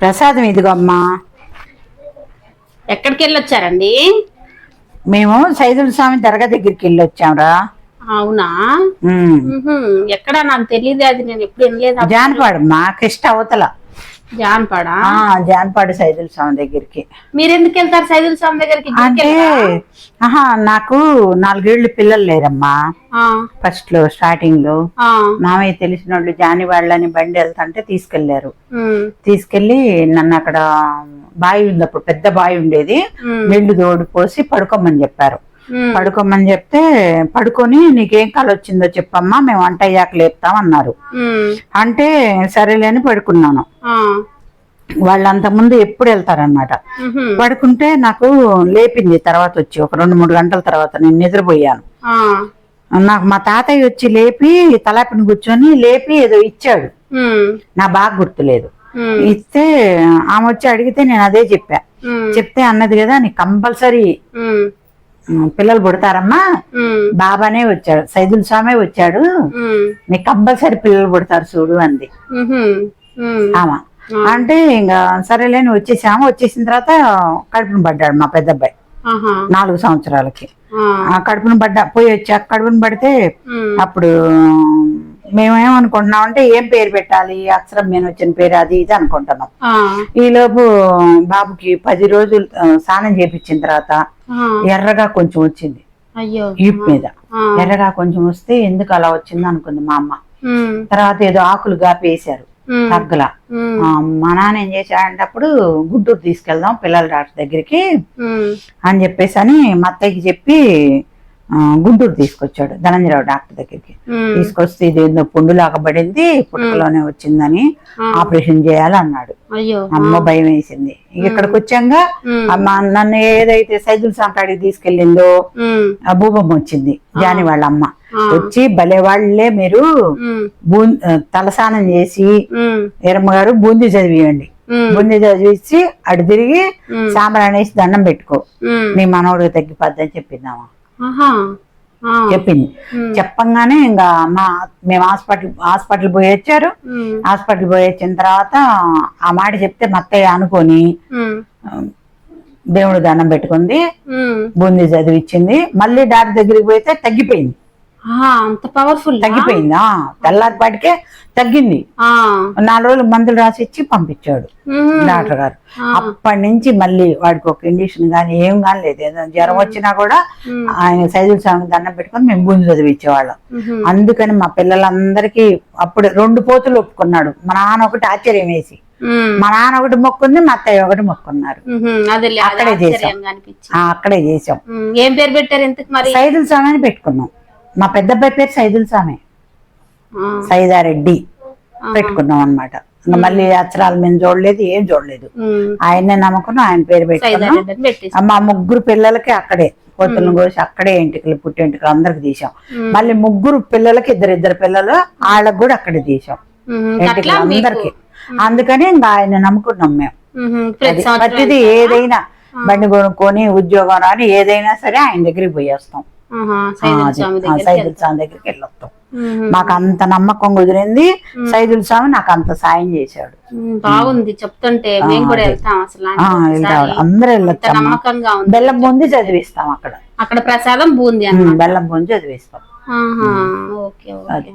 ప్రసాదం ఇదిగో అమ్మా. ఎక్కడికి వెళ్ళొచ్చారండి? మేము సైదుల స్వామి దర్గా దగ్గరికి వెళ్ళి వచ్చాంరా అవునా? ఉమ్. మ్హూ. ఎక్కడ? నాకు తెలియదు అది. నేను ఎప్పుడు వినలేదు జానపాడు మా కృష్ణ అవతల. జాన్పాడా? ఆ జానపాడు సైదుల స్వామి దగ్గరికి. మీరు ఎందుకు వెళ్తారు సైదుల స్వామి దగ్గరికి? అంటే? ఆహా నాకు నాలుగేళ్ళు పిల్లలు లేరమ్మా. ఫస్ట్లో స్టార్టింగ్లో. మామయ్య తెలిసిన వాళ్ళు జాని వాళ్ళని బండి వెళ్తుంటే తీసుకెళ్ళారు. తీసుకెళ్ళి నన్ను అక్కడ బావి ఉంది అప్పుడు పెద్ద బావి ఉండేది. నీళ్ళు తోడు పోసి పడుకోమని చెప్పారు. పడుకోమని చెప్తే పడుకొని నీకేం కాలు వచ్చిందో చెప్పమ్మా మేము వంట అయ్యాక లేపుతాం అన్నారు. అంటే సరేలే అని పడుకున్నాను. వాళ్ళు అంతకుముందు ఎప్పుడు వెళ్తారనమాట. పడుకుంటే నాకు లేపింది తర్వాత వచ్చి ఒక రెండు మూడు గంటల తర్వాత నేను నిద్రపోయాను. నాకు మా తాతయ్య వచ్చి లేపి తలాపిని కూర్చొని లేపి ఏదో ఇచ్చాడు. నా బాగా గుర్తులేదు. ఇస్తే ఆమె వచ్చి అడిగితే నేను అదే చెప్పా. చెప్తే అన్నది కదా నీకు కంపల్సరీ. పిల్లలు పుడతారమ్మా. బాబానే వచ్చాడు. సైదుల్ స్వామి వచ్చాడు. నీకు కంపల్సరీ పిల్లలు పుడతారు చూడు అంది. ఆమె. అంటే ఇంకా సరేలే నువ్వు వచ్చేసాము వచ్చేసిన తర్వాత కడుపును పడ్డాడు మా పెద్ద అబ్బాయి. నాలుగు సంవత్సరాలకి. కడుపును పడ్డా. పోయి వచ్చా కడుపును పడితే అప్పుడు మేమేమనుకుంటున్నాం అంటే ఏం పేరు పెట్టాలి? అక్షరం మీద వచ్చిన పేరు అది ఇది అనుకుంటున్నాం. ఈలోపు బాబుకి పది రోజులు స్నానం చేపించిన తర్వాత ఎర్రగా కొంచెం వచ్చింది. ఈప్ మీద. ఎర్రగా కొంచెం వస్తే ఎందుకు అలా వచ్చింది అనుకుంది మా అమ్మ. తర్వాత ఏదో ఆకులు గాపేశారు తగ్గల. మ్, నాన్న ఏం చేశాడంటే అప్పుడు గుంటూరు తీసుకెళ్దాం పిల్లల డాక్టర్ దగ్గరికి అని చెప్పేసి అని మా అత్తయ్యకి చెప్పి గుంటూరు తీసుకొచ్చాడు. ధనంజయరావు డాక్టర్ దగ్గరికి. తీసుకొస్తే ఇది ఏందో పుండులాగా పడింది పుట్టుకలోనే వచ్చిందని. ఆపరేషన్ చేయాలి అన్నాడు. అమ్మ భయం వేసింది. ఇక ఇక్కడికి వచ్చాక అమ్మ నన్ను ఏదైతే సైదుల సంకాడికి తీసుకెళ్ళిందో భూబమ్మ వచ్చింది. జాని వాళ్ళ అమ్మ. వచ్చి భలే వాళ్ళే మీరు తలస్నానం చేసి మ్, ఎరమ్మ గారు బూందీ చదివియండి. బూందీ చదివించి అటు తిరిగి మ్, సాంబ్రాణి వేసి దండం పెట్టుకో. మ్, నీ మనవడు తగ్గిపోద్దని చెప్పిందామా చెప్పింది. చెప్పంగానే ఇంకా మా మేము హాస్పిటల్ హాస్పిటల్ పోయి వచ్చారు. హాస్పిటల్ పోయి వచ్చిన తర్వాత ఆ మాట చెప్తే మా అత్తయ్య అనుకొని దేవుడు దండం పెట్టుకుంది. బూందీ చదివిచ్చింది. మళ్ళీ డాక్టర్ దగ్గరికి పోతే తగ్గిపోయింది. అంత పవర్ఫుల్ తగ్గిపోయింది? తెల్లారిపాటికే తగ్గింది. నాలుగు రోజులు మందులు రాసి ఇచ్చి పంపించాడు. డాక్టర్ గారు. అప్పటి నుంచి మళ్ళీ వాడికి ఒక ఇండిషన్ కానీ ఏం కానీ లేదు. ఏదైనా జ్వరం వచ్చినా కూడా. ఆయన సైజుల స్వామి దండం పెట్టుకొని మేము బూంది చదివించేవాళ్ళం. అందుకని మా పిల్లలందరికీ అప్పుడు రెండు పోతులు ఒప్పుకున్నాడు. మా నాన్న ఒకటి ఆశ్చర్యం వేసి. మా నాన్న ఒకటి మొక్కుంది మా అత్తయ్య ఒకటి మొక్కున్నారు. అక్కడే చేసాం. అక్కడే చేసాం. ఏం పేరు పెట్టారు సైదుల స్వామి అని పెట్టుకున్నాం. మా పెద్ద అబ్బాయి పేరు సైదుల స్వామి సైదారెడ్డి పెట్టుకున్నాం అన్నమాట. ఇంకా మళ్ళీ అక్షరాలు మేము చూడలేదు ఏం చూడలేదు. ఆయన్నే నమ్ముకున్నాం ఆయన పేరు పెట్టుకున్నాం. మా ముగ్గురు పిల్లలకి అక్కడే పొత్తులను కోసి అక్కడే ఎంటికలు పుట్టి ఎంటికలు అందరికి తీసాం. మళ్ళీ ముగ్గురు పిల్లలకి ఇద్దరు ఇద్దరు పిల్లలు వాళ్ళకి కూడా అక్కడే తీసాం. మీకు అందరికి. అందుకని ఇంకా ఆయన నమ్ముకున్నాం మేము. ప్రతిదీ ఏదైనా బండి కొనుక్కొని ఉద్యోగం రాని ఏదైనా సరే ఆయన దగ్గరికి పోయి వస్తాం. ఆహా, సైదుల స్వామి దగ్గరికి వెళ్ళొస్తాం. మాకు అంత నమ్మకం కుదిరింది. సైదుల స్వామి నాకు అంత సాయం చేశాడు. బాగుంది. చెప్తుంటే మేము కూడా వెళ్తాం అసలు. అందరూ అంత వెళ్ళొచ్చమ్మా నమ్మకంగా బెల్లం బూంది చదివిస్తాం అక్కడ. అక్కడ ప్రసాదం బూంది బెల్లం బూంది చదివిస్తాం. Okay okay